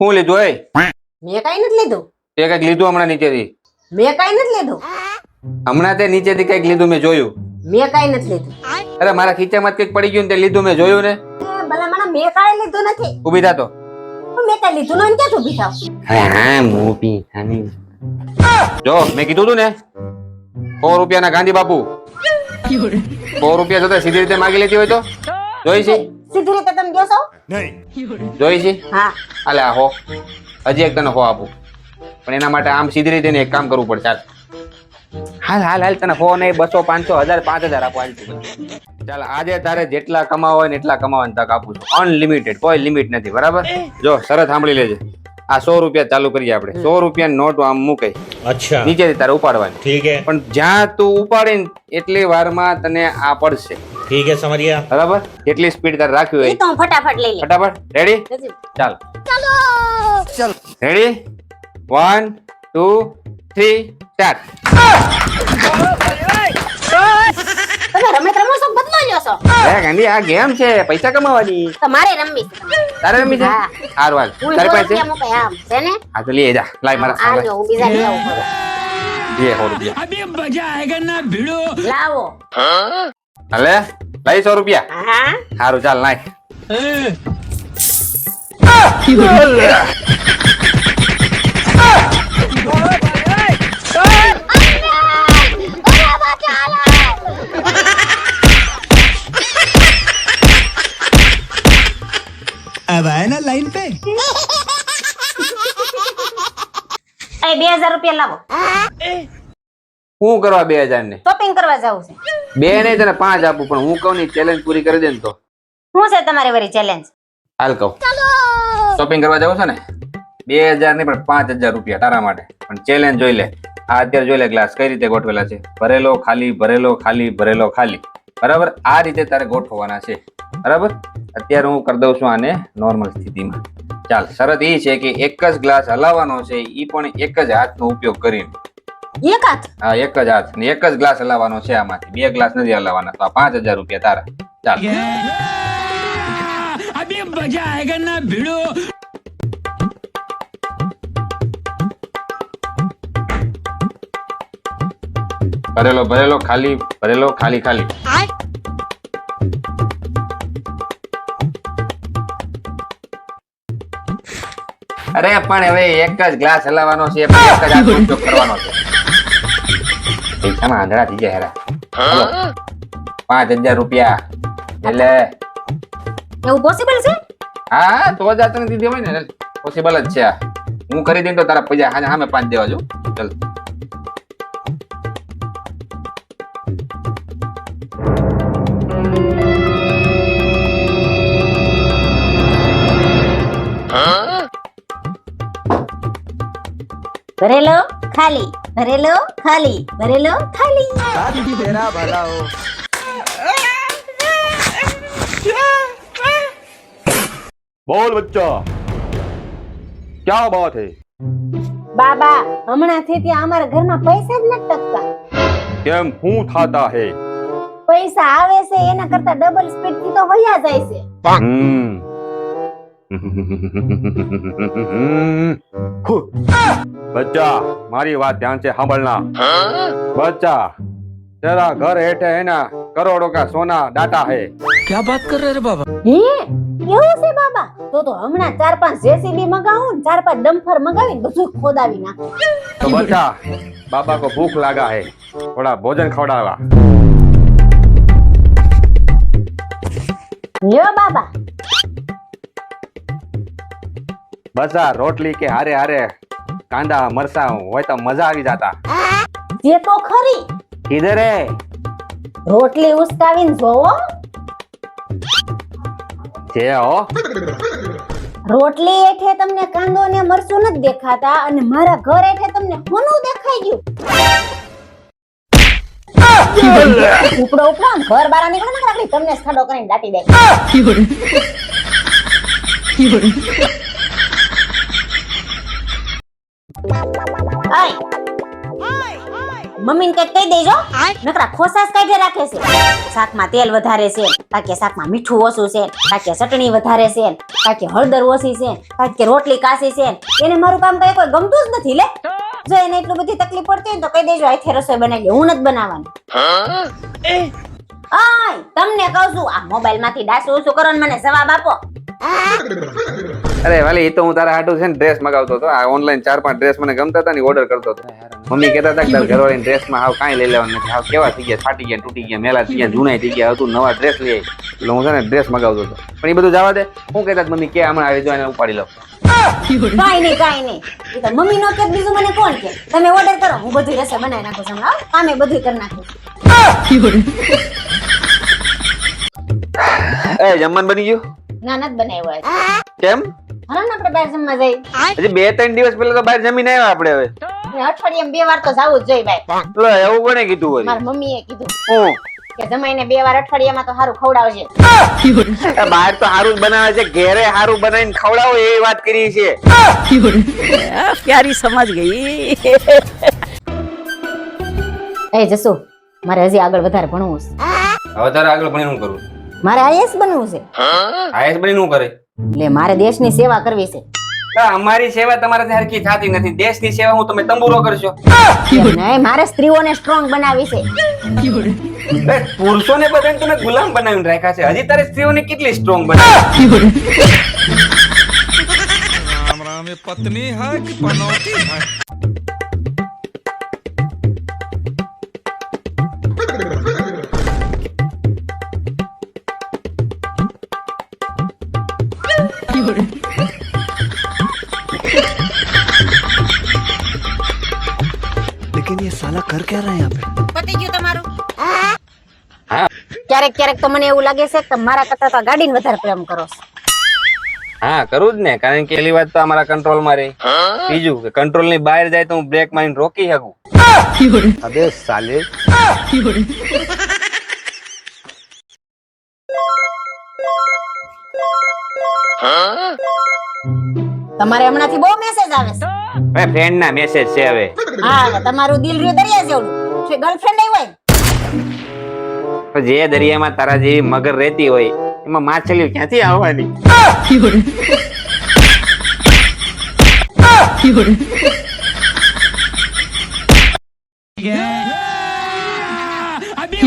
શું લીધું એ મેં કઈ નથી લીધું? તે કંઈક લીધું હમણાં નીચેથી? મેં કઈ નથી લીધું? હમણાં તે નીચેથી કંઈક લીધું મેં જોયું. મેં કઈ નથી લીધું. અરે મારા ખીચામાં કંઈક પડી ગયું ને તે લીધું મેં જોયું ને? ભલા મને મેં કઈ લીધું નથી. ઊભી થા તો. મેં કાંઈ લીધું નથી ક્યાંથી ઊભી થાવ? હા હું પી થાની જો મેં કીધું તું ને સો રૂપિયાના ગાંધી બાપુ. સો રૂપિયા જોતા સીધી રીતે માગી લેતી હોય તો? જોઈ છે? સીધી રીતે તમે જોશો? નહીં. જોઈ છે હા અલે હો. હજી એક તને હો આપું. પણ એના માટે આમ સીધી રીતે એક કામ કરવું પડે હાલ હાલ હાલ તને હો નહીં બસો પાંચસો હજાર પાંચ હજાર આપો હાલ ચાલ આજે તારે જેટલા કમાવો ને એટલા કમાવાની તક આપું છું. અનલિમિટેડ કોઈ લિમિટ નથી બરાબર? જો શરત સાંભળી લેજે. આ સો રૂપિયા ચાલુ કરીએ આપણે. સો રૂપિયા નોટ આમ મૂકે. અચ્છા. નીચેથી તારે ઉપાડવાની. ઠીક પણ જ્યાં તું ઉપાડીને એટલી વારમાં તને આ પડશે. ठीक है समझ गया બરાબર જેટલી સ્પીડ તારે રાખવી એ હોય તો હું ફટાફટ લઈ લઉં ફટાફટ રેડી નથી. ચાલ ચાલ ready one two three start તમે રમત રમો છો કે બદલો લ્યો છો એ ગાંધી આ ગેમ છે પૈસા કમાવાની તમારે રમવી છે. તારે રમી છે હા. હારું હાલ હું તારી સો પાસે રૂપિયા મૂકે આમ છે ને હા તો લઈ જા લાય મારા આ સામે જો હું બીજા લઈ આવું છું. બે સો રૂપિયા अभी मजा आएगा ना भिड़ो લાવો હાલે લઈ સો રૂપિયા હા સારું ચાલ નાય अब आए ना लाइन पे એ બે હજાર રૂપિયા લાવો હું કરવા બે હજાર ને શોપિંગ કરવા જવું છે. બે નહીં તને પાંચ આપું પણ હું કહું ની ચેલેન્જ પૂરી કરી દે ને તો. શું છે તમારી વરી ચેલેન્જ હાલ કહું. શોપિંગ કરવા જવું છે ને? બે હજાર નહીં પણ પાંચ હજાર રૂપિયા તારા માટે. પણ ચેલેન્જ જોઈ લે. આ અત્યારે જોઈ લે ગ્લાસ કઈ રીતે ગોઠવેલા છે. ભરેલો ખાલી ભરેલો ખાલી ભરેલો ખાલી. બરાબર? આ રીતે તારે ગોઠવવાના છે. બરાબર? અત્યારે હું કરી દઉં છું આને નોર્મલ સ્થિતિમાં. ચાલ શરત એ છે કે એક જ ગ્લાસ હલાવવાનો છે એ પણ એક જ હાથનો ઉપયોગ કરીને. એક હાથ? હા એક જ હાથ. ને એક જ ગ્લાસ હલાવવાનો છે આમાંથી. બે ગ્લાસ નથી હલાવવાના. તો પાંચ હજાર રૂપિયા તારા. ચાલ. અભી મજા આયેગા ના ભીડો? ભરેલો ભરેલો ખાલી ભરેલો ખાલી ખાલી. અરે પણ હવે એક જ ગ્લાસ હલાવવાનો છે એક જ હાથ કરવાનો છે. પૈસામાં આંધળા થઈ ગયા હેરા. પાંચ હજાર રૂપિયા. એટલે? એવું પોસિબલ છે? હા તો જ આ તને દીધી હોય ને પોસિબલ જ છે આ. હું કરી દઈને તો તારા પૈસા હાને સામે પાંચ દેવા જો. ચલ. ભરેલો ખાલી. ભરેલો ખાલી ભરેલો ખાલી બોલ બચ્ચા. ક્યાં બાત હે? બાબા હમણાં થી ત્યાં અમારા ઘરમાં પૈસા જ નથી ટકતા. કેમ હું થાતા હે? પૈસા આવે છે એના કરતા ડબલ સ્પીડથી તો વયા જાય છે. બચ્ચા મારી વાત ધ્યાન છે સાંભળના બચ્ચા તેરા ઘર હેઠે એના કરોડો કા સોના ડાટા હે. ક્યા વાત કર રહે બાબા? હે? કેવું છે બાબા? તો તો હમણાં ચાર પાંચ જેસીબી મગાવું ને ચાર પાંચ ડમ્ફર મગાવીને બધું ખોદાવી નાખ. તો બચ્ચા બાબા કો ભૂખ લાગા હે. થોડા ભોજન ખવડાવા. લ્યો બાબા. બજાર રોટલી કે હારે હારે કાંદા મરસા હોય તો મજા આવી જાતા. જે તો ખરી. કીધરે રોટલી ઉસકાવીને જોવો. જે હો. રોટલી એઠે તમને કાંદો ને મરચું નથી દેખાતા અને મારા ઘર એઠે તમને હોનું દેખાઈ ગયું. ઉપડો ઉપડો ઘર બારા નીકળો ને તમને સ્થળો કરીને દાટી દે. મમ્મીને કંઈક કહી દેજો. નકરા ખોસાસ કાઢે રાખે છે. શાકમાં તેલ વધારે છે. કાકે શાકમાં મીઠું ઓછું છે. કાકે ચટણી વધારે છે. કાકે હળદર ઓછી છે. કાકે રોટલી કાસી છે. એને મારું કામ કઈ કોઈ ગમતું જ નથી લે. જો એને એટલું બધી તકલીફ પડતી હોય ને તો કહી દેજો આથી રસોઈ બનાવી હું નથી બનાવવાની. આય તમને કહું છું આ મોબાઈલમાંથી ડાસુ ઓછું કરો ને મને જવાબ આપો. અરે વાલી એ તો હું તારા હાટુ છે ને ડ્રેસ મગાવતો હતો. આ ઓનલાઈન ચાર પાંચ ડ્રેસ મને ગમતા હતા ને ઓર્ડર કરતો હતો. મમ્મી કહેતા હતા કે તારા ઘરવાળીની ડ્રેસમાં હાવ કાંઈ લઈ લેવાનું નથી. હાવ કેવા થઈ ગયા ફાટી ગયા તૂટી ગયા મેલા થઈ ગયા જૂના થઈ ગયા હવે તું નવા ડ્રેસ લઈ એટલે હું છે ને ડ્રેસ મગાવતો હતો. પણ એ બધું જવા દે. હું કહેતા મમ્મી કે હમણાં આવી જો એને ઉપાડી લઉં. કાઈ નહીં કાઈ નહીં. એ તો મમ્મી નો કે બીજું મને કોણ કે? તમે ઓર્ડર કરો હું બધું રસોઈ બનાવી નાખું છું હમણાં. હો. કામે બધું કરી નાખું એ જમવાનું બની ગયું? ના નથી બનાવ્યો કેમ? હાલો આપણે બહાર જમવા જઈએ. હજી બે ત્રણ દિવસ પહેલા તો બહાર જમીને આવ્યા આપણે હવે. અઠવાડિયામાં બે વાર તો જવું જ જોઈએ ભાઈ. લે એવું કોને કીધું હોય મારા મમ્મીએ કીધું હું? કે જમાઈને બે વાર અઠવાડિયામાં તો સારું ખવડાવજે. બહાર તો સારું બનાવે છે ઘેરે સારું બનાવીને ખવડાવો એ વાત કરી છે. ક્યારી સમજ ગઈ. એ જસુ મારે હજી આગળ વધારે ભણવું છે. હવે આગળ ભણીને હું કરું? મારે આઈએસ બનવું છે. આઈએસ બનીને હું કરે? એટલે મારે દેશની સેવા કરવી છે. અમારી સેવા તમારાથી હરકી થતી નથી. દેશની સેવા હું તમે તંબુરો કરશો. મારે સ્ત્રીઓને સ્ટ્રોંગ બનાવી છે. પુરુષોને બધાને તમે ગુલામ બનાવીને રાખ્યા છે. હજી તારે સ્ત્રીઓને કેટલી સ્ટ્રોંગ બનાવી? પત્ની હા કે પનોતી હા ક્યાં રહે આપણે? પતી ગયું તમારું? ક્યારેક ક્યારેક તો મને એવું લાગે છે કે મારા કરતા તો ગાડીને વધારે પ્રેમ કરો હા કરું જ ને કારણ કે પેલી વાત તો અમારા કંટ્રોલમાં રહી. બીજું કે કંટ્રોલની બહાર જાય તો હું બ્રેક મારીને રોકી શકું. અબે સાલે. તમારે હમણાંથી બહુ મેસેજ આવે છે. હવે ફ્રેન્ડ ના મેસેજ છે હવે. હા તમારું દિલ રહ્યું દરિયા જેવડું. છે ગર્લફ્રેન્ડ હોય? જે દરિયામાં તારા જેવી મગર રહેતી હોય એમાં માછલીઓ ક્યાંથી આવવાની? अभी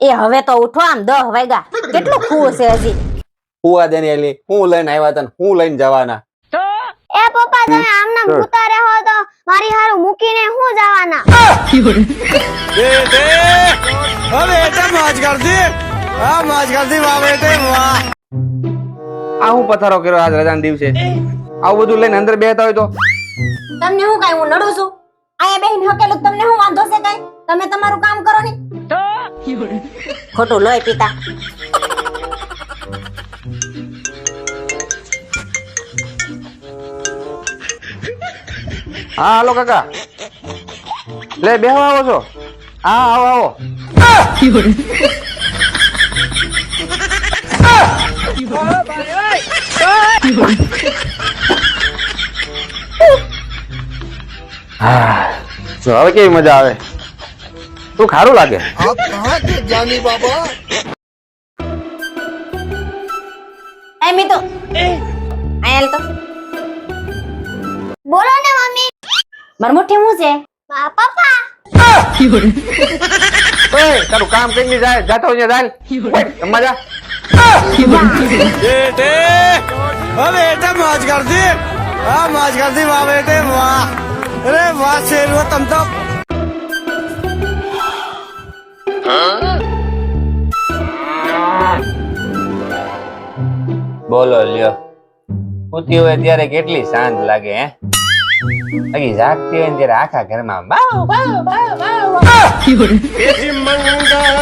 એ હવે તો ઉઠો આમ દહ વાગ્યા. કેટલું ખુશ છે હજી? હું આ દેની એલી. હું લઈને આવ્યા તને હું લઈને જવાના. એ પપ્પા તમે આમના ભૂતા રહો તો મારી હારું મૂકીને હું જવાના? આ! હું પથારો કર્યો આજ રજાના દિવસે? આવું બધું લઈને અંદર બેહતા હોય તો? તમને હું કાઈ હું નડું છું? આયા બેહીને હકેલું તમને હું વાંધો છે કાઈ? તમે તમારું કામ કરો ને. ખોટું લોહી પીતા હા હાલો કાકા લે બેહવા આવો છો હા આવો આવો હા, જો હવે કેવી મજા આવે तो खारो लागे। आप कहाँ के ज्ञानी बाबा? एमी तो आयल तो। बोलो ना मम्मी। मरमोटे मुझे पापा। पा ओए करो काम कहीं नहीं जाए जाता तो हूँ जान। अम्मा जा। बेटे वाह बेटे माज कर दी। वाह माज कर दी वाह बेटे वाह। अरे वाह सेल वो तम तो બોલો લ્યો. સૂતી હોય ત્યારે કેટલી શાંત લાગે હે? બાકી જાગતી હોય ને ત્યારે આખા ઘરમાં બાવ બાવ બાવ બાવ મંગલ ભાવ